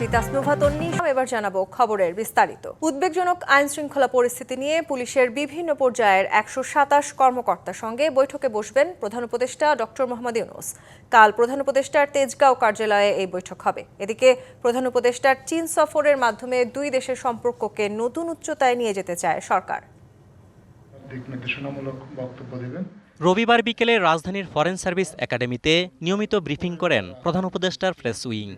আছি, তাসনুভা তন্নি। এবার জানাব খবরের বিস্তারিত। উদ্বেগজনক আইন শৃঙ্খলা পরিস্থিতি নিয়ে পুলিশের বিভিন্ন পর্যায়ের একশো সাতাশ কর্মকর্তার সঙ্গে বৈঠকে বসবেন প্রধান উপদেষ্টা ডক্টর মোহাম্মদ ইউনুস। কাল প্রধান উপদেষ্টার তেজগাঁও কার্যালয়ে এই বৈঠক হবে। এদিকে প্রধান উপদেষ্টার চীন সফরের মাধ্যমে দুই দেশের সম্পর্ককে নতুন উচ্চতায় নিয়ে যেতে চায় সরকার। দিক নির্দেশনামূলক বক্তব্য দেবেন। রবিবার বিকেলে রাজধানীর ফরেন সার্ভিস একাডেমিতে নিয়মিত ব্রিফিং করেন প্রধান উপদেষ্টার প্রেস উইং।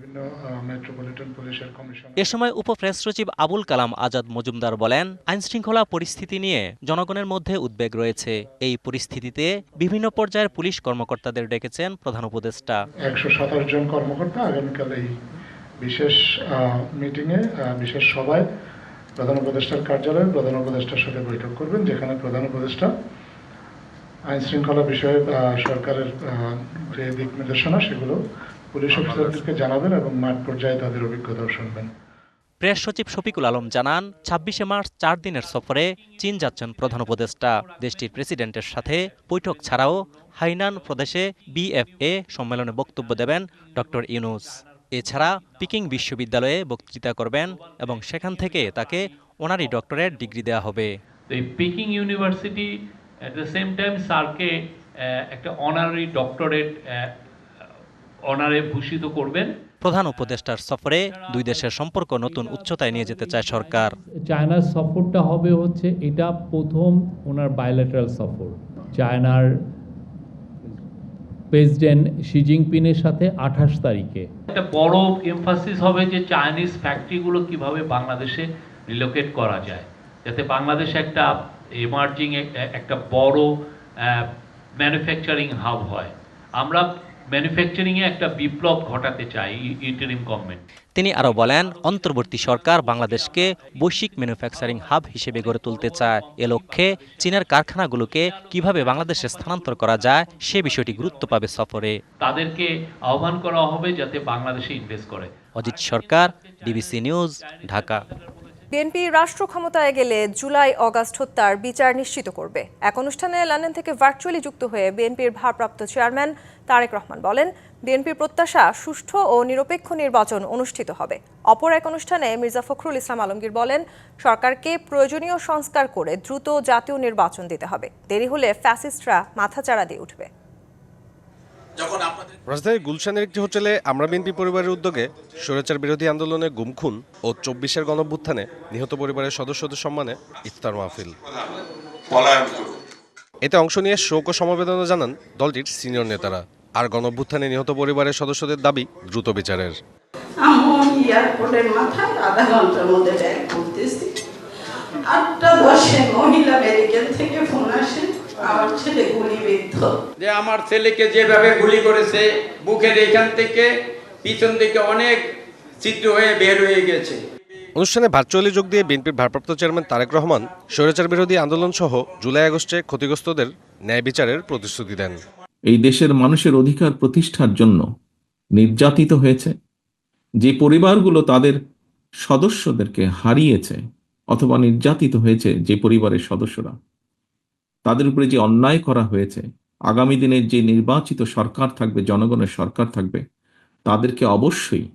এ সময় উপ উপপ্রেস সচিব আবুল কালাম আজাদ মজুমদার বলেন আইনশৃঙ্খলা পরিস্থিতি নিয়ে জনগণের মধ্যে উদ্বেগ রয়েছে। এই পরিস্থিতিতে বিভিন্ন পর্যায়ের পুলিশ কর্মকর্তাদের ডেকেছেন প্রধান উপদেষ্টা। একশো সাতাশ জন কর্মকর্তা আগামীকাল এই বিশেষ মিটিংয়ে বিশেষ সভায় প্রধান উপদেষ্টার কার্যালয়ে প্রধান উপদেষ্টার সাথে বৈঠক করবেন যেখানে প্রধান উপদেষ্টা আইন শৃঙ্খলা বিষয়ে সরকারের যে দিক নির্দেশনা সেগুলো পুলিশ অফিসারদেরকে জানাবেন এবং মাঠ পর্যায়ে তাদের অভিজ্ঞতাও শুনবেন। প্রেস সচিব শফিকুল আলম জানান ছাব্বিশে মার্চ চার দিনের সফরে চীন যাচ্ছেন প্রধান উপদেষ্টা। দেশটির প্রেসিডেন্টের সাথে বৈঠক ছাড়াও হাইনান প্রদেশে বিএফএ সম্মেলনে বক্তব্য দেবেন ডক্টর ইউনুস। এছাড়া পিকিং বিশ্ববিদ্যালয়ে বক্তৃতা করবেন এবং সেখান থেকে তাকে অনারি ডক্টরেট ডিগ্রি দেওয়া হবে। এই Peking university at the same time স্যারকে একটা অনারারি ডক্টরেট অনারে ভূষিত করবেন। প্রধান উপদেষ্টার সফরে দুই দেশের সম্পর্ক নতুন উচ্চতায় নিয়ে যেতে চায় সরকার। চায়নার সফরটা হবে হচ্ছে এটা প্রথম ওনার বায়োলেটারাল সফর। চায়নার প্রেসিডেন্ট শি জিনপিংয়ের সাথে আঠাশ তারিখে। একটা বড় এমফাসিস হবে যে চাইনিজ ফ্যাক্টরিগুলো কীভাবে বাংলাদেশে রিলোকেট করা যায় যাতে বাংলাদেশে একটা এমার্জিং একটা বড় ম্যানুফ্যাকচারিং হাব হয়। আমরা ম্যানুফ্যাকচারিংয়ে একটা বিপ্লব ঘটাতে চাই ইন্টারিম গভর্নমেন্ট তিনি আরও বলেন অন্তর্বর্তী সরকার বাংলাদেশকে বৈশ্বিক ম্যানুফ্যাকচারিং হাব হিসেবে গড়ে তুলতে চায়। এ লক্ষ্যে চীনের কারখানাগুলোকে কীভাবে বাংলাদেশে স্থানান্তর করা যায় সে বিষয়টি গুরুত্ব পাবে সফরে। তাদেরকে আহ্বান করা হবে যাতে বাংলাদেশে ইনভেস্ট করে। Ajit Sarkar DBC news Dhaka. BNP রাষ্ট্র ক্ষমতায় গেলে জুলাই, অগাস্ট হত্যার বিচার নিশ্চিত করবে। এক অনুষ্ঠানে লন্ডন থেকে ভার্চুয়ালি যুক্ত হয়ে বিএনপির ভারপ্রাপ্ত চেয়ারম্যান তারেক রহমান বলেন, বিএনপির প্রত্যাশা সুষ্ঠু ও নিরপেক্ষ নির্বাচন অনুষ্ঠিত হবে। অপর এক অনুষ্ঠানে মির্জা ফখরুল ইসলাম আলমগীর বলেন, সরকারকে প্রয়োজনীয় সংস্কার করে দ্রুত জাতীয় নির্বাচন দিতে হবে। দেরি হলে ফ্যাসিস্টরা মাথাচাড়া দিয়ে উঠবে। রাজধানীর গুলশানের একটি হোটেলে আমরা বিএনপি পরিবারের উদ্যোগে স্বৈরাচার বিরোধী আন্দোলনে গুমখুন ও চব্বিশের গণভ্যুত্থানে নিহত পরিবারের সদস্যদের সম্মানে ইফতার মাহফিল। এতে অংশ নিয়ে শোক ও সমবেদনা জানান দলটির সিনিয়র নেতারা। আর গণভ্যুত্থানে নিহত পরিবারের সদস্যদের দাবি দ্রুত বিচারের। আটটা দশে মহিলা মেডিকেল থেকে ফোন আসে। আমার ছেলে গুলিবিদ্ধ যে আমার ছেলেকে যেভাবে গুলি করেছে বুকের এখান থেকে পিছন থেকে অনেক ছিদ্র হয়ে বের হয়ে গেছে। অনুষ্ঠানে ভার্চুয়ালি যোগ দিয়ে বিএনপির ভারপ্রাপ্ত চেয়ারম্যান তারেক রহমান স্বৈরাচার বিরোধী আন্দোলন সহ জুলাই আগস্টে ক্ষতিগ্রস্তদের ন্যায় বিচারের প্রতিশ্রুতি দেন। এই দেশের মানুষের অধিকার প্রতিষ্ঠার জন্য নির্যাতিত হয়েছে। যে পরিবারগুলো তাদের সদস্যদেরকে হারিয়েছে অথবা নির্যাতিত হয়েছে যে পরিবারের সদস্যরা তাদের উপরে যে অন্যায় করা হয়েছে আগামী দিনের যে নির্বাচিত সরকার থাকবে জনগণের সরকার থাকবে তাদেরকে অবশ্যই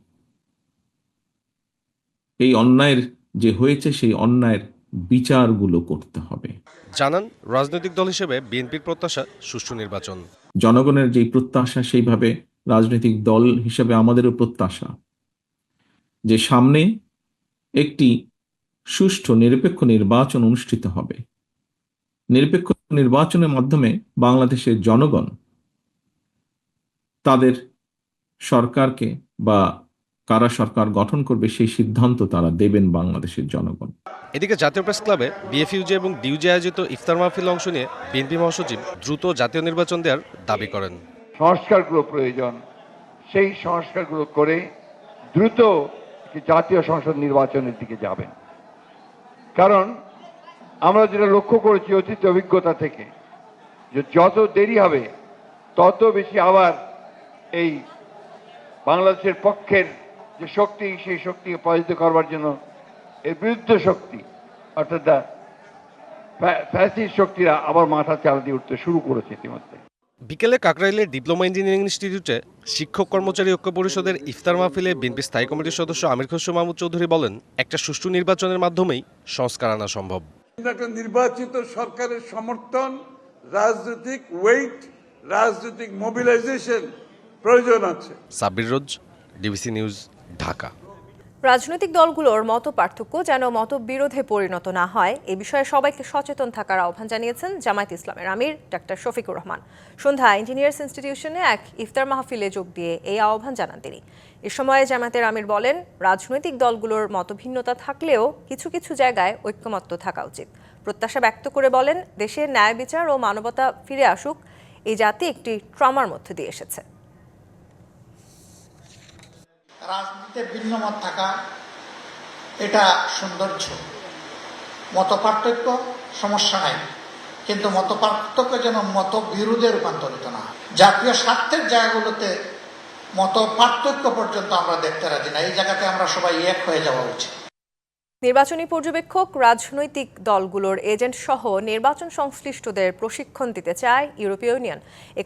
এই অন্যায়ের যে হয়েছে সেই অন্যায়ের বিচারগুলো করতে হবে। জানান রাজনৈতিক দল হিসেবে বিএনপির প্রত্যাশা সুষ্ঠু নির্বাচন। জনগণের যেই প্রত্যাশা সেইভাবে রাজনৈতিক দল হিসেবে আমাদেরও প্রত্যাশা যে সামনে একটি সুষ্ঠু নিরপেক্ষ নির্বাচন অনুষ্ঠিত হবে। নিরপেক্ষ নির্বাচনের মাধ্যমে বাংলাদেশের জনগণ তাদের সরকারকে বা কারা সরকার গঠন করবে সেই সিদ্ধান্ত তারা দেবেন বাংলাদেশের জনগণ। এদিকে জাতীয় প্রেস ক্লাবে বিএফইউজে এবং ডিউজে আয়োজিত ইফতার মাহফিল অংশ নিয়ে বিএনপি মহাসচিব দ্রুত জাতীয় নির্বাচন দেওয়ার দাবি করেন। সংস্কারগুলো প্রয়োজন। সেই সংস্কারগুলো করে দ্রুত জাতীয় সংসদ নির্বাচনের দিকে যাবেন। কারণ আমরা যেটা লক্ষ্য করেছি অতীত অভিজ্ঞতা থেকে, যে যত দেরি হবে, তত বেশি আবার এই বাংলাদেশের পক্ষের যে শক্তি, সেই শক্তিকে পরাজিত করবার জন্য এর বিরুদ্ধে শক্তি, অর্থাৎ ফ্যাসিস্ট শক্তিরা আবার মাথা চালা দিয়ে উঠতে শুরু করেছে ইতিমধ্যে। বিকেলে কাকরাইলের ডিপ্লোমা ইঞ্জিনিয়ারিং ইনস্টিটিউটে শিক্ষক কর্মচারী ঐক্য পরিষদের ইফতার মাহফিলে বিএনপি স্থায়ী কমিটির সদস্য আমির খসরু মাহমুদ চৌধুরী বলেন, একটা সুষ্ঠু নির্বাচনের মাধ্যমেই সংস্কার আনা সম্ভব। একটা নির্বাচিত সরকারের সমর্থন, রাজনৈতিক ওয়েট রাজনৈতিক মোবিলাইজেশন প্রয়োজন আছে। Sabbir Roz, DBC news, Dhaka. রাজনৈতিক দলগুলোর মত পার্থক্য যেন মতবিরোধে পরিণত না হয়, এ বিষয়ে সবাইকে সচেতন থাকার আহ্বান জানিয়েছেন জামায়াত ইসলামের আমির ডাক্তার শফিকুর রহমান। সন্ধ্যা ইঞ্জিনিয়ার্স ইনস্টিটিউশনে এক ইফতার মাহফিলে যোগ দিয়ে এই আহ্বান জানান তিনি। এ সময় জামায়াতের আমির বলেন, রাজনৈতিক দলগুলোর মতভিন্নতা থাকলেও কিছু কিছু জায়গায় ঐক্যমত্য থাকা উচিত। প্রত্যাশা ব্যক্ত করে বলেন, দেশে ন্যায় বিচার ও মানবতা ফিরে আসুক, এই জাতি একটি ট্রমার মধ্যে দিয়ে এসেছে। রাজনীতিতে ভিন্ন মত থাকা, এটা সৌন্দর্য মত পার্থক্য সমস্যা নাই, কিন্তু মত পার্থক্য যেন মত বিরোধে রূপান্তরিত না। জাতীয় স্বার্থের জায়গাগুলোতে মত পার্থক্য পর্যন্ত আমরা দেখতে রাজি না, এই জায়গাতে আমরা সবাই এক হয়ে যাওয়া উচিত নির্বাচনী পর্যবেক্ষক, রাজনৈতিক দলগুলোর এজেন্ট সহ নির্বাচন সংশ্লিষ্টদের প্রশিক্ষণ দিতে চায় ইউরোপীয় ইউনিয়ন।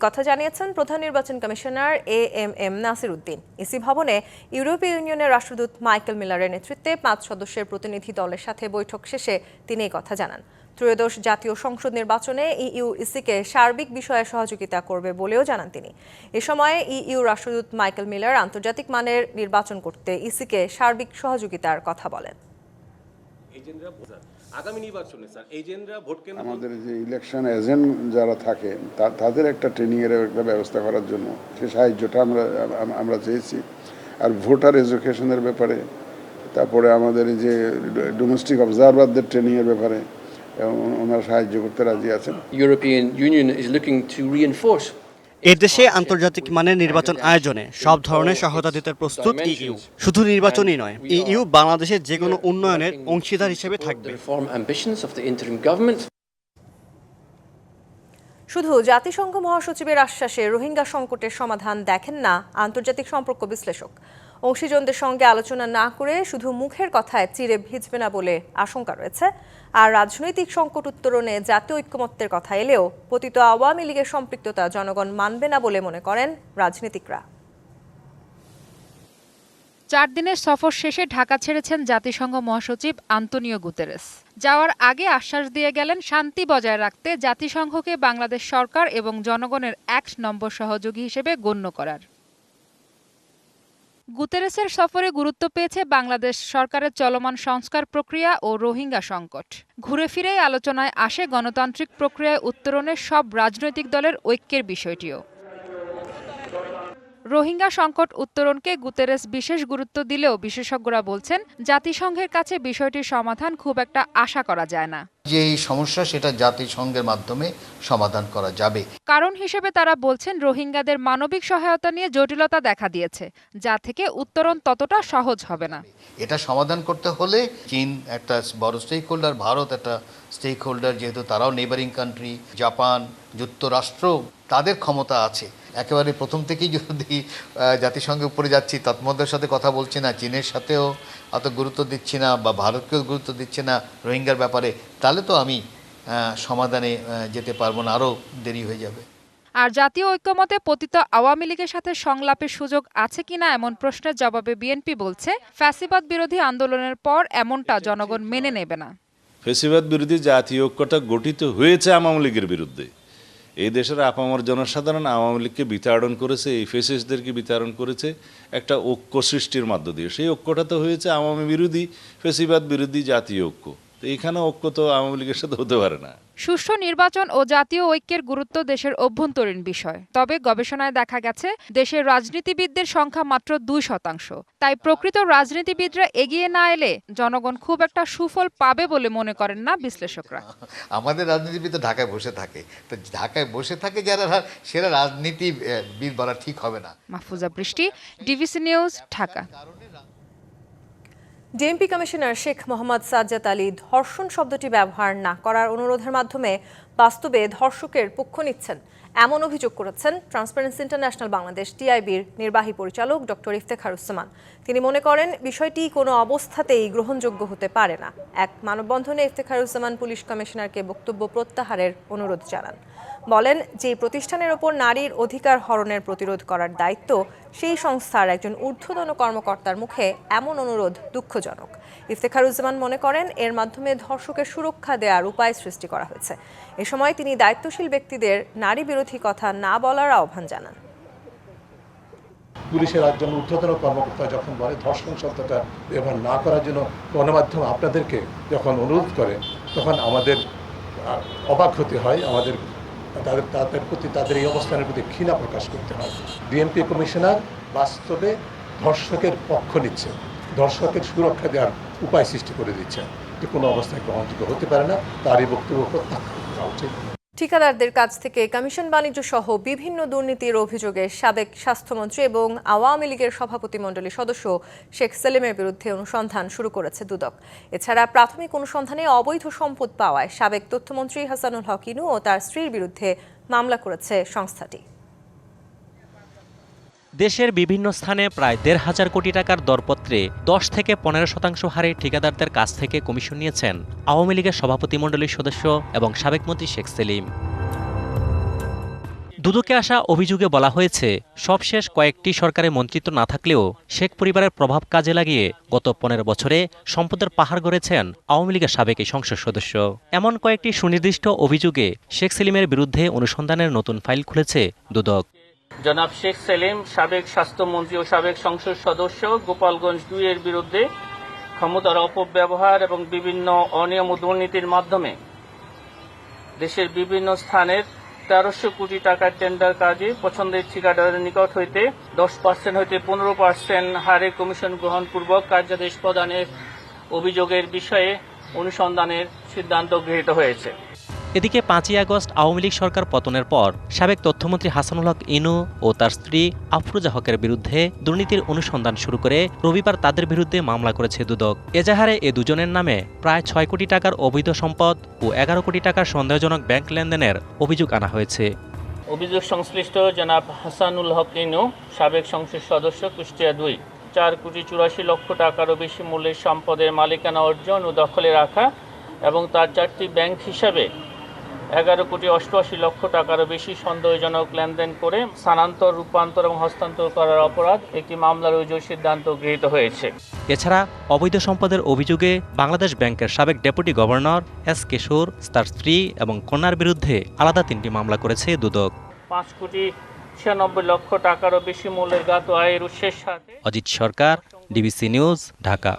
কথা জানিয়েছেন প্রধান নির্বাচন commissioner A M M Nasir Uddin EC ভবনে ইউরোপীয় ইউনিয়নের রাষ্ট্রদূত মাইকেল মিলারের নেতৃত্বে পাঁচ সদস্যের প্রতিনিধি দলের সাথে বৈঠক শেষে তিনি কথা জানান। ত্রয়োদশ জাতীয় সংসদ নির্বাচনে ইইউ ইসিকে সার্বিক বিষয়ে সহযোগিতা করবে বলেও জানান তিনি। এ সময় ইইউ রাষ্ট্রদূত মাইকেল মিলার আন্তর্জাতিক মানের নির্বাচন করতে ইসিকে সার্বিক সহযোগিতার কথা বলেন। আগামী নির্বাচনে স্যার এজেন্টরা ভোট কেন্দ্র আমাদের যে ইলেকশন এজেন্ট যারা থাকে তাদের একটা ট্রেনিং এর একটা ব্যবস্থা করার জন্য সে সাহায্যটা আমরা আমরা চেয়েছি। আর ভোটার এডুকেশনের ব্যাপারে তারপরে আমাদের এই যে ডোমেস্টিক অবজারভারদের ট্রেনিং এর ব্যাপারে এবং ওনারা সাহায্য করতে রাজি আছেন। European Union is looking to reinforce এদেশে আন্তর্জাতিক মানের নির্বাচন আয়োজনে সব ধরনের সহায়তা দিতে প্রস্তুত ইইউ শুধু নির্বাচনই নয় ইইউ বাংলাদেশের যে কোনো উন্নয়নের অংশীদার হিসেবে থাকবে. শুধু জাতিসংঘ মহাসচিবের আশ্বাসে রোহিঙ্গা সংকটের সমাধান দেখেন না আন্তর্জাতিক সম্পর্ক বিশ্লেষক অংশীজনদের সঙ্গে আলোচনা না করে শুধু মুখের কথায় চিরে ভিজবে না বলে আশঙ্কা রয়েছে। আর রাজনৈতিক সংকট উত্তরণে জাতীয় ঐক্যমত্যের কথা এলেও পতিত আওয়ামী লীগের সম্পৃক্ততা জনগণ মানবে না বলে মনে করেন রাজনীতিকরা। চার দিনের সফর শেষে ঢাকা ছেড়েছেন জাতিসংঘ মহাসচিব আন্তনিও গুতেরেস। যাওয়ার আগে আশ্বাস দিয়ে গেলেন, শান্তি বজায় রাখতে জাতিসংঘকে বাংলাদেশ সরকার এবং জনগণের এক নম্বর সহযোগী হিসেবে গণ্য করার। গুতেরেসের সফরে গুরুত্ব পেয়েছে বাংলাদেশ সরকারের চলমান সংস্কার প্রক্রিয়া ও রোহিঙ্গা সংকট। ঘুরে ফিরেই আলোচনায় আসে গণতান্ত্রিক প্রক্রিয়ায় উত্তরণের সব রাজনৈতিক দলের ঐক্যের বিষয়টিও। রোহিঙ্গা সংকট উত্তরণকে গুতেরেস বিশেষ গুরুত্ব দিলেও বিশেষজ্ঞরা বলছেন জাতিসংঘের কাছে বিষয়টির সমাধান খুব একটা আশা করা যায় না। যে এই সমস্যা সেটা জাতিসংঘের মাধ্যমে সমাধান করা যাবে। কারণ হিসেবে তারা বলছেন রোহিঙ্গাদের মানবিক সহায়তা নিয়ে জটিলতা দেখা দিয়েছে যা থেকে উত্তরণ ততটা সহজ হবে না। এটা সমাধান করতে হলে চীন একটা বড় স্টেক হোল্ডার ভারত একটা স্টেক হোল্ডার যেহেতু তারাও নেবারিং কান্ট্রি জাপান যুক্তরাষ্ট্র তাদের ক্ষমতা আছে। একেবারে প্রথম থেকেই যদি জাতিসংঘের উপরে যাচ্ছি তৎমধ্যের সাথে কথা বলছি না চীনের সাথেও অত গুরুত্ব দিচ্ছি না বা ভারতকেও গুরুত্ব দিচ্ছে না রোহিঙ্গার ব্যাপারে তাহলে তো আমি সমাধানে যেতে পারব না আরও দেরি হয়ে যাবে। আর জাতীয় ঐক্যমতে পতিত আওয়ামী লীগের সাথে সংলাপের সুযোগ আছে কিনা এমন প্রশ্নের জবাবে বিএনপি বলছে ফ্যাসিবাদ বিরোধী আন্দোলনের পর এমনটা জনগণ মেনে নেবে না। ফেসিবাদ বিরোধী জাতীয় ঐক্যটা গঠিত হয়েছে আওয়ামী লীগের বিরুদ্ধে। এই দেশের আপামর জনসাধারণ আওয়ামী লীগকে বিতাড়ন করেছে, এই ফেসিসদেরকে বিতাড়ন করেছে, একটা ঐক্য সৃষ্টির মাধ্য দিয়ে। সেই ঐক্যটা তো হয়েছে আওয়ামী বিরোধী, ফেসিবাদ বিরোধী জাতীয় ঐক্য। তো এখানে ঐক্য তো আওয়ামী লীগের সাথে হতে পারে না। সুষ্ঠু নির্বাচন ও জাতীয় ঐক্যের গুরুত্ব দেশের অভ্যন্তরীণ বিষয়। তবে গবেষণায় দেখা গেছে দেশের রাজনীতিবিদদের সংখ্যা মাত্র দুই শতাংশ। তাই প্রকৃত রাজনীতিবিদরা এগিয়ে না এলে জনগণ খুব একটা সুফল পাবে বলে মনে করেন না বিশ্লেষকরা। আমাদের রাজনীতিবিদ ঢাকায় বসে থাকে। তো ঢাকায় বসে থাকে যারা সেরা রাজনীতিবিদ বলা ঠিক হবে না। Mahfuza Brishti DBC news Dhaka. DMP commissioner Sheikh Mohammad Sajjad Ali ধর্ষণ শব্দটি ব্যবহার না করার অনুরোধের মাধ্যমে বাস্তবে ধর্ষকের পক্ষ নিচ্ছেন। এমন অভিযোগ করেছেন ট্রান্সপারেন্সি ইন্টারন্যাশনাল বাংলাদেশ, টিআইবির নির্বাহী পরিচালক ডক্টর ইফতেখারুজ্জামান তিনি মনে করেন, বিষয়টি কোনো অবস্থাতেই গ্রহণযোগ্য হতে পারে না। এক মানববন্ধনে ইফতেখারুজ্জামান পুলিশ কমিশনারকে বক্তব্য প্রত্যাহারের অনুরোধ জানান। বলেন যে প্রতিষ্ঠানের ওপর নারীর অধিকার হরণের প্রতিরোধ করার দায়িত্ব সেই সংস্থার একজন ঊর্ধ্বতন কর্মকর্তার মুখে এমন অনুরোধ দুঃখজনক। ইফতেখারুজ্জামান মনে করেন, এর মাধ্যমে ধর্ষকের সুরক্ষা দেওয়ার উপায় সৃষ্টি করা হয়েছে। এ সময় তিনি দায়িত্বশীল ব্যক্তিদের নারী বিরোধী কথা না বলার আহ্বান জানান। পুলিশের একজন ঊর্ধ্বতন কর্মকর্তা যখন বলে ধর্ষণ শব্দটা ব্যবহার না করার জন্য গণমাধ্যম আপনাদেরকে যখন অনুরোধ করে, তখন আমাদের অবাক হতে হয়, আমাদের তাদের তাদের প্রতি, তাদের এই অবস্থানের প্রতি ঘৃণা প্রকাশ করতে হয়। বিএনপি কমিশনার বাস্তবে ধর্ষকের পক্ষ নিচ্ছে। ধর্ষকের সুরক্ষা দেওয়ার উপায় সৃষ্টি করে দিচ্ছে। যে কোনো অবস্থায় গ্রহণযোগ্য হতে পারে না। তার এই বক্তব্য প্রত্যাখ্যান করা উচিত। ঠিকাদারদের কাছ থেকে কমিশন বাণিজ্য সহ বিভিন্ন দুর্নীতির অভিযোগে সাবেক স্বাস্থ্যমন্ত্রী এবং আওয়ামী লীগের সভাপতিমণ্ডলী সদস্য শেখ সেলিমের বিরুদ্ধে অনুসন্ধান শুরু করেছে দুদক। এছাড়া প্রাথমিক অনুসন্ধানে অবৈধ সম্পদ পাওয়ায় সাবেক তথ্যমন্ত্রী হাসানুল হক ইনু ও তার স্ত্রীর বিরুদ্ধে মামলা করেছে সংস্থাটি। দেশের বিভিন্ন স্থানে প্রায় দেড় হাজার কোটি টাকার দরপত্রে দশ থেকে পনেরো শতাংশ হারে ঠিকাদারদের কাছ থেকে কমিশন নিয়েছেন আওয়ামী লীগের সভাপতিমণ্ডলীর সদস্য এবং সাবেক মন্ত্রী শেখ সেলিম। দুদকে আসা অভিযোগে বলা হয়েছে, সবশেষ কয়েকটি সরকারে মন্ত্রিত্ব না থাকলেও শেখ পরিবারের প্রভাব কাজে লাগিয়ে গত পনেরো বছরে সম্পদের পাহাড় গড়েছেন আওয়ামী লীগের সাবেক এই সংসদ সদস্য। এমন কয়েকটি সুনির্দিষ্ট অভিযোগে শেখ সেলিমের বিরুদ্ধে অনুসন্ধানের নতুন ফাইল খুলেছে দুদক। জনাব শেখ সেলিম, সাবেক স্বাস্থ্যমন্ত্রী ও সাবেক সংসদ সদস্য, গোপালগঞ্জ দুই এর বিরুদ্ধে ক্ষমতার অপব্যবহার এবং বিভিন্ন অনিয়ম ও দুর্নীতির মাধ্যমে দেশের বিভিন্ন স্থানের তেরোশো কোটি টাকার টেন্ডার কাজে পছন্দের ঠিকাদারের নিকট হইতে দশ পার্সেন্ট হইতে পনেরো পার্সেন্ট হারে কমিশন গ্রহণপূর্বক কার্যাদেশ প্রদানের অভিযোগের বিষয়ে অনুসন্ধানের সিদ্ধান্ত গৃহীত হয়েছে। এদিকে পাঁচই আগস্ট আওয়ামী লীগ সরকার পতনের পর সাবেক তথ্যমন্ত্রী হাসানুল হক ইনু ও তার স্ত্রী আফরুজা হকের বিরুদ্ধে দুর্নীতির অনুসন্ধান শুরু করে রবিবার তাদের বিরুদ্ধে মামলা করেছে দুদক। এজাহারে এ দুজনের নামে প্রায় ছয় কোটি টাকার অবৈধ সম্পদ ও এগারো কোটি টাকার সন্দেহজনক ব্যাংক লেনদেনের অভিযোগ আনা হয়েছে। অভিযোগ সংশ্লিষ্ট জনাব হাসানুল হক ইনু, সাবেক সংসদ সদস্য, কুষ্টিয়া দুই। চার কোটি চুরাশি লক্ষ টাকারও বেশি মূল্যের সম্পদের মালিকানা অর্জন ও দখলে রাখা এবং তার চারটি ব্যাংক হিসাবে এগারো কোটি অষ্টআশি লক্ষ টাকারও বেশি সন্দেহজনক লেনদেন করে স্থানান্তর রূপান্তর এবং হস্তান্তর করার অপরাধ একটি মামলার অভিযোগ সিদ্ধান্ত গৃহীত হয়েছে। এছাড়া অবৈধ সম্পদের অভিযোগে বাংলাদেশ ব্যাংকের সাবেক ডেপুটি গভর্নর এস কিশোর তার স্ত্রী এবং কন্যার বিরুদ্ধে আলাদা তিনটি মামলা করেছে দুদক। পাঁচ কোটি ছিয়ানব্বই লক্ষ টাকারও বেশি মূল্যের জ্ঞাত আয়ের উৎসের সাথে অজিত সরকার ডিবিসি নিউজ ঢাকা।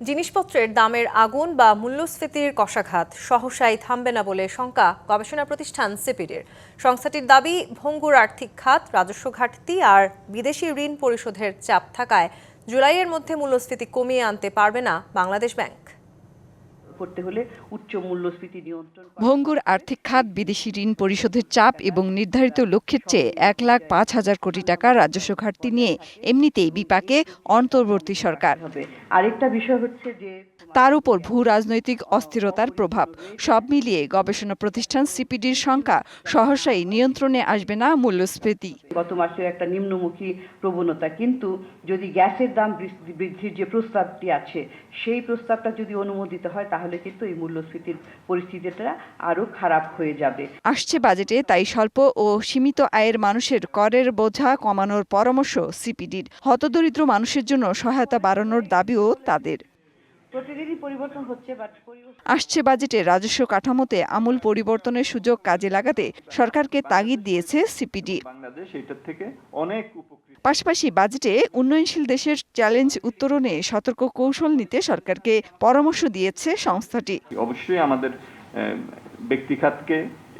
জিনিসপত্রের দামের আগুন বা মূল্যস্ফীতির কষাঘাত সহসাই থামবে না বলে শঙ্কা গবেষণা প্রতিষ্ঠান সিপিডির। সংস্থাটির দাবি, ভঙ্গুর আর্থিক খাত, রাজস্ব ঘাটতি আর বিদেশি ঋণ পরিশোধের চাপ থাকায় জুলাইয়ের মধ্যে মূল্যস্ফীতি কমিয়ে আনতে পারবে না বাংলাদেশ ব্যাংক। করতে হলে উচ্চ মূল্যস্ফীতি নিয়ন্ত্রণ ভঙ্গুর আর্থিক খাত বিদেশি ঋণ পরিশোধের চাপ এবং নির্ধারিত লক্ষ্যের চেয়ে এক লাখ পাঁচ হাজার কোটি টাকা রাজস্ব ঘাটতি নিয়ে এমনিতেই বিপাকে অন্তর্বর্তী সরকার। আরেকটা বিষয় হচ্ছে যে তার উপর ভূ রাজনৈতিক অস্থিরতার প্রভাব। সব মিলিয়ে গবেষণা প্রতিষ্ঠান সিপিডির সংখ্যা সহসাই নিয়ন্ত্রণে আসবে না মূল্যস্ফীতি। গত মাসে একটা নিম্নমুখী প্রবণতা কিন্তু যদি গ্যাসের দাম বৃদ্ধির যে প্রস্তাবটি আছে সেই প্রস্তাবটা যদি অনুমোদিত হয় তাহলে কিন্তু এই মূল্যস্ফীতির পরিস্থিতিটা আরও খারাপ হয়ে যাবে। আসছে বাজেটে তাই স্বল্প ও সীমিত আয়ের মানুষের করের বোঝা কমানোর পরামর্শ সিপিডির। হতদরিদ্র মানুষের জন্য সহায়তা বাড়ানোর দাবিও তাদের। প্রতিদিনই পরিবর্তন হচ্ছে বাট আসছে বাজেটে রাজস্ব কাঠামোতে আমূল পরিবর্তনের সুযোগ কাজে লাগাতে সরকারকে তাগিদ দিয়েছে সিপিডি। বাংলাদেশ এটার থেকে অনেক পাশাপাশি বাজেটে উন্নয়নশীল দেশের চ্যালেঞ্জ উত্তরণে সতর্ক কৌশল নিতে সরকারকে পরামর্শ দিয়েছে সংস্থাটি। অবশ্যই আমাদের ব্যক্তিখাতকে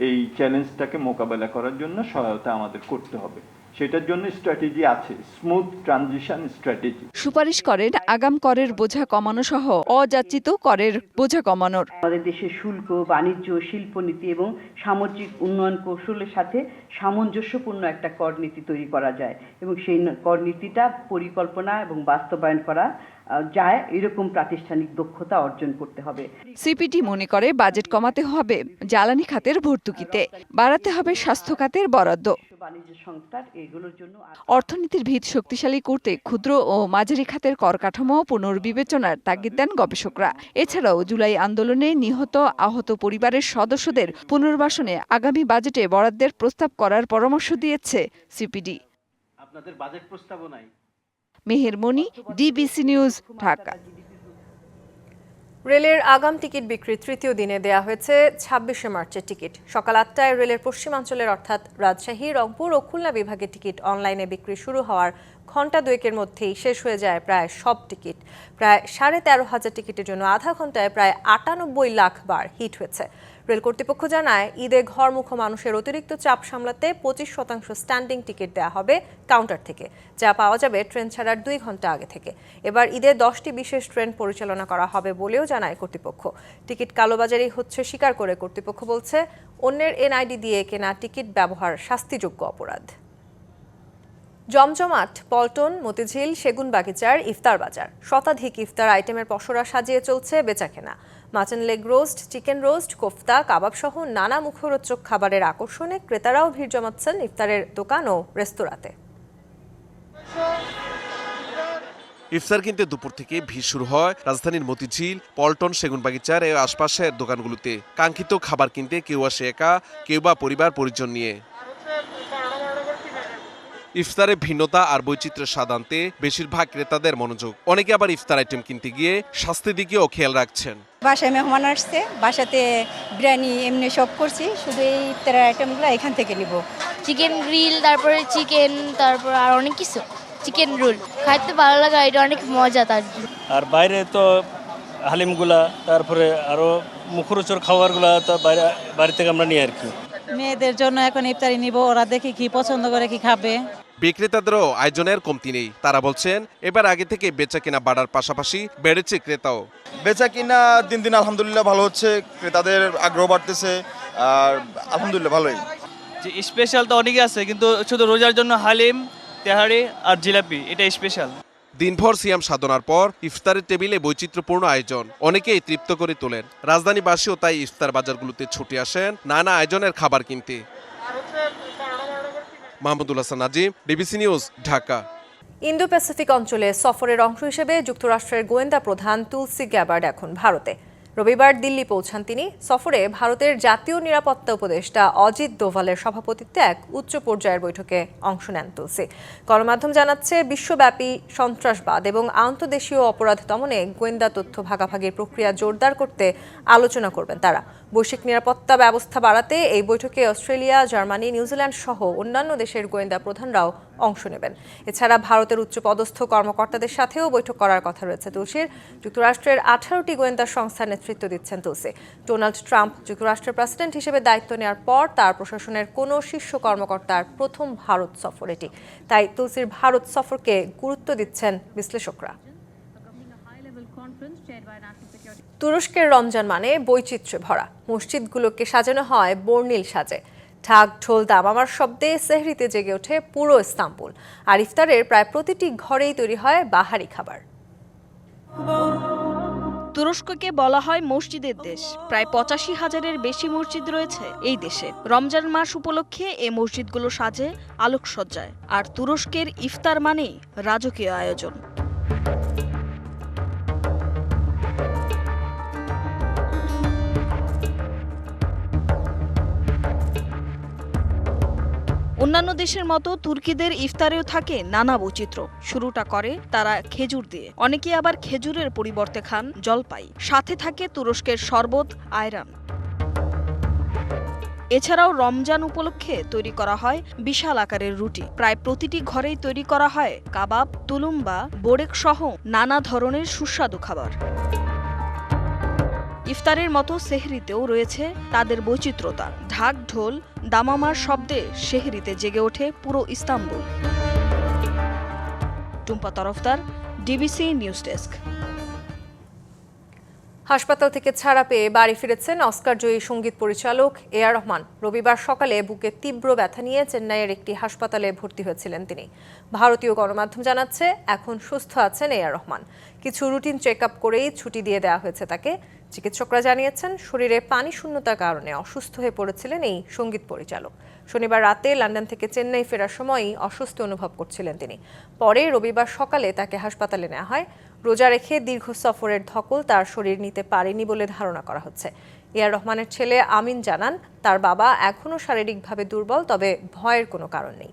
এই চ্যালেঞ্জটাকে মোকাবেলা করার জন্য সহায়তা আমাদের করতে হবে। সেটার জন্য স্ট্র্যাটেজি আছে স্মুথ ট্রানজিশন স্ট্র্যাটেজি সুপারিশ করেন আগাম করের বোঝা কমানো সহ অযাচিত করের বোঝা কমানোর। আমাদের দেশের শুল্ক বাণিজ্য শিল্পনীতি এবং সামাজিক উন্নয়ন কৌশলের সাথে সামঞ্জস্যপূর্ণ একটা কর নীতি তৈরি করা যায় এবং সেই কর নীতিটা পরিকল্পনা এবং বাস্তবায়ন করা আহ, যায় এরকম প্রাতিষ্ঠানিক দক্ষতা অর্জন করতে হবে। সিপিটি মনে করে বাজেট কমাতে হবে জ্বালানি খাতের ভর্তুকিতে। বাড়াতে হবে স্বাস্থ্য খাতের বরাদ্দ। বাণিজ্য সংস্থার এগুলোর জন্য অর্থনীতির ভিত শক্তিশালী করতে ক্ষুদ্র ও মাঝারি খাতের কর কাঠামো পুনর্বিবেচনার তাগিদ দেন গবেষকরা। এছাড়াও জুলাই আন্দোলনে নিহত আহত পরিবারের সদস্যদের পুনর্বাসনে আগামী বাজেটে বরাদ্দের প্রস্তাব করার পরামর্শ দিয়েছে সিপিডি। আপনাদের বাজেট প্রস্তাবনায় মেহেরমণি ডিবিসি নিউজ ঢাকা। রেলের আগাম টিকিট বিক্রির তৃতীয় দিনে দেয়া হয়েছে ছাব্বিশে মার্চের টিকিট। সকাল আটটায় রেলের পশ্চিমাঞ্চলের অর্থাৎ রাজশাহী, রংপুর ও খুলনা বিভাগে টিকিট অনলাইনে বিক্রি শুরু হওয়ার ঘণ্টা দুয়েকের মধ্যেই শেষ হয়ে যায় প্রায় সব টিকিট। প্রায় সাড়ে তেরো হাজার টিকিটের জন্য আধা ঘন্টায় প্রায় আটানব্বই লাখ বার হিট হয়েছে। রেল কর্তৃপক্ষ জানায়, ঈদে ঘরমুখ মানুষের অতিরিক্ত চাপ সামলাতে পঁচিশ শতাংশ স্ট্যান্ডিং টিকিট দেওয়া হবে কাউন্টার থেকে, যা পাওয়া যাবে ট্রেন ছাড়ার দুই ঘণ্টা আগে থেকে। এবার ঈদে দশটি বিশেষ ট্রেন পরিচালনা করা হবে বলেও জানায় কর্তৃপক্ষ। টিকিট কালোবাজারি হচ্ছে স্বীকার করে কর্তৃপক্ষ বলছে, অন্যের এনআইডি দিয়ে কেনা টিকিট ব্যবহার শাস্তিযোগ্য অপরাধ। জমজমাট, পল্টন, মতিঝিল সেগুন বাগিচার ইফতার বাজার শতাধিক ইফতার আইটেমের পসরা সাজিয়ে চলছে বেচাকেনা। Mutton leg roast, chicken roast, kofta, kebab সহ নানা মুখরোচক খাবারের আকর্ষণে ক্রেতারাও ভিড় জমাচ্ছেন ইফতারের দোকান ও রেস্তোরাঁতে। ইফতার কিনতে দুপুর থেকে ভিড় শুরু হয়। রাজধানীর মতিঝিল, পল্টন, সেগুনবাগিচার এই আশপাশের দোকানগুলোতে। কাঙ্ক্ষিত খাবার কিনতে কেউ আসে একা, কেউ বা পরিবার পরিজন নিয়ে। ইফতারে ভিন্নতা আর বৈচিত্র্যের স্বাদ আনতে বেশিরভাগ ক্রেতাদের মনোযোগ। অনেকে আবার ইফতার আইটেম কিনতে গিয়ে স্বাস্থ্যের দিকেও খেয়াল রাখছেন। বাসায় মেহমান আসছে বাসাতে বিরিয়ানি এমনি সব করছি শুধু এই ইফতারের আইটেমগুলো এখান থেকে নিব। চিকেন গ্রিল তারপরে চিকেন তারপর আর অনেক কিছু। চিকেন রোল খাইতে ভালো লাগে এটা অনেক মজা তার আর বাইরে তো হালিমগুলা তারপরে আরও মুখরোচর খাবারগুলা তো বাইরে বাড়ি থেকে আমরা নিই আর কি। মেয়েদের জন্য এখন ইফতারি নিব ওরা দেখি কি পছন্দ করে কি খাবে। বিক্রেতাদেরও আয়োজনের কমতি নেই। তারা বলছেন এবার আগে থেকে বেচা কিনা বাড়ার পাশাপাশি বেড়েছে ক্রেতাও। বেচা কিনা দিন দিন আলহামদুলিল্লাহ ভালো হচ্ছে ক্রেতাদের আগ্রহ বাড়তেছে আর আলহামদুলিল্লাহ ভালোই। যে স্পেশাল তো অনেকই আছে কিন্তু শুধু রোজার জন্য হালিম তেহারি আর জিলাপি এটা স্পেশাল দিনভর সিয়াম সাধনার পর ইফতারের টেবিলে বৈচিত্র্যপূর্ণ আয়োজন অনেকেই তৃপ্ত করে তোলেন। রাজধানীবাসীও তাই ইফতার বাজারগুলোতে ছুটে আসেন নানা আয়োজনের খাবার কিনতে। Mahmudul Hasan DBC news, Dhaka. Indo Pacific অঞ্চলে সফরের অংশ হিসেবে যুক্তরাষ্ট্রের গোয়েন্দা প্রধান তুলসি গ্যাবার্ড এখন ভারতে। রবিবার দিল্লি পৌঁছান তিনি। সফরে ভারতের জাতীয় নিরাপত্তা উপদেষ্টা অজিত দোভালের সভাপতিত্বে এক উচ্চ পর্যায়ের বৈঠকে অংশ নেন তুলসি। গণমাধ্যম জানাচ্ছে, বিশ্বব্যাপী সন্ত্রাসবাদ এবং আন্তদেশীয় অপরাধ দমনে গোয়েন্দা তথ্য ভাগাভাগির প্রক্রিয়া জোরদার করতে আলোচনা করবেন তারা। বৈশ্বিক নিরাপত্তা ব্যবস্থা বাড়াতে এই বৈঠকে অস্ট্রেলিয়া, জার্মানি, নিউজিল্যান্ড সহ অন্যান্য দেশের গোয়েন্দা প্রধানরাও অংশ নেবেন। এছাড়া ভারতের উচ্চপদস্থ কর্মকর্তাদের সাথেও বৈঠক করার কথা রয়েছে তুলসীর। যুক্তরাষ্ট্রের আঠারোটি গোয়েন্দা সংস্থার নেতৃত্ব দিচ্ছেন তুলসি। ডোনাল্ড ট্রাম্প যুক্তরাষ্ট্রের প্রেসিডেন্ট হিসেবে দায়িত্ব নেওয়ার পর তার প্রশাসনের কোনো শীর্ষ কর্মকর্তার প্রথম ভারত সফর এটি। তাই তুলসির ভারত সফরকে গুরুত্ব দিচ্ছেন বিশ্লেষকরা। তুরস্কের রমজান মানে বৈচিত্র্যে ভরা। মসজিদগুলোকে সাজানো হয় বর্ণিল সাজে। ঢাক ঢোল দামামার শব্দে সেহরিতে জেগে ওঠে পুরো ইস্তাম্বুল। আর ইফতারের প্রায় প্রতিটি ঘরেই তৈরি হয় বাহারি খাবার। তুরস্ককে বলা হয় মসজিদের দেশ। প্রায় পঁচাশি হাজারের বেশি মসজিদ রয়েছে এই দেশে। রমজান মাস উপলক্ষে এই মসজিদগুলো সাজে, আলোকসজ্জায়। আর তুরস্কের ইফতার মানেই রাজকীয় আয়োজন। অন্যান্য দেশের মতো তুর্কিদের ইফতারেও থাকে নানা বৈচিত্র্য। শুরুটা করে তারা খেজুর দিয়ে। অনেকে আবার খেজুরের পরিবর্তে খান জলপাই। সাথে থাকে তুরস্কের শরবত, আয়রান। এছাড়াও রমজান উপলক্ষে তৈরি করা হয় বিশাল আকারের রুটি। প্রায় প্রতিটি ঘরেই তৈরি করা হয় কাবাব তুলুম্বা বোরেক সহ নানা ধরনের সুস্বাদু খাবার। ইফতারের মতো সেহরিতেও রয়েছে তাদের বৈচিত্র্যতা। ঢাক, ঢোল, দামামার শব্দে সেহরিতে জেগে ওঠে পুরো Istanbul. Tumpa Tarafdar, DBC news desk. হাসপাতাল থেকে ছাড়া পেয়ে বাড়ি ফিরেছেন অস্কার জয়ী সংগীত পরিচালক এ আর রহমান। রবিবার সকালে বুকে তীব্র ব্যথা নিয়ে চেন্নাইয়ের একটি হাসপাতালে ভর্তি হয়েছিলেন তিনি। ভারতীয় গণমাধ্যম জানাচ্ছে, এখন সুস্থ আছেন এ আর রহমান। কিছু রুটিন চেক আপ করেই ছুটি দিয়ে দেওয়া হয়েছে তাকে। চিকিৎসকরা জানিয়েছেন, শরীরে পানি শূন্যতার কারণে অসুস্থ হয়ে পড়েছিলেন এই সংগীত পরিচালক। শনিবার রাতে লন্ডন থেকে চেন্নাই ফেরার সময়ই অসুস্থ অনুভব করছিলেন তিনি। পরে রবিবার সকালে তাকে হাসপাতালে নেওয়া হয়। রোজা রেখে দীর্ঘ সফরের ধকল তার শরীর নিতে পারেনি বলে ধারণা করা হচ্ছে। এয়ার রহমানের ছেলে আমিন জানান, তার বাবা এখনও শারীরিকভাবে দুর্বল, তবে ভয়ের কোনো কারণ নেই।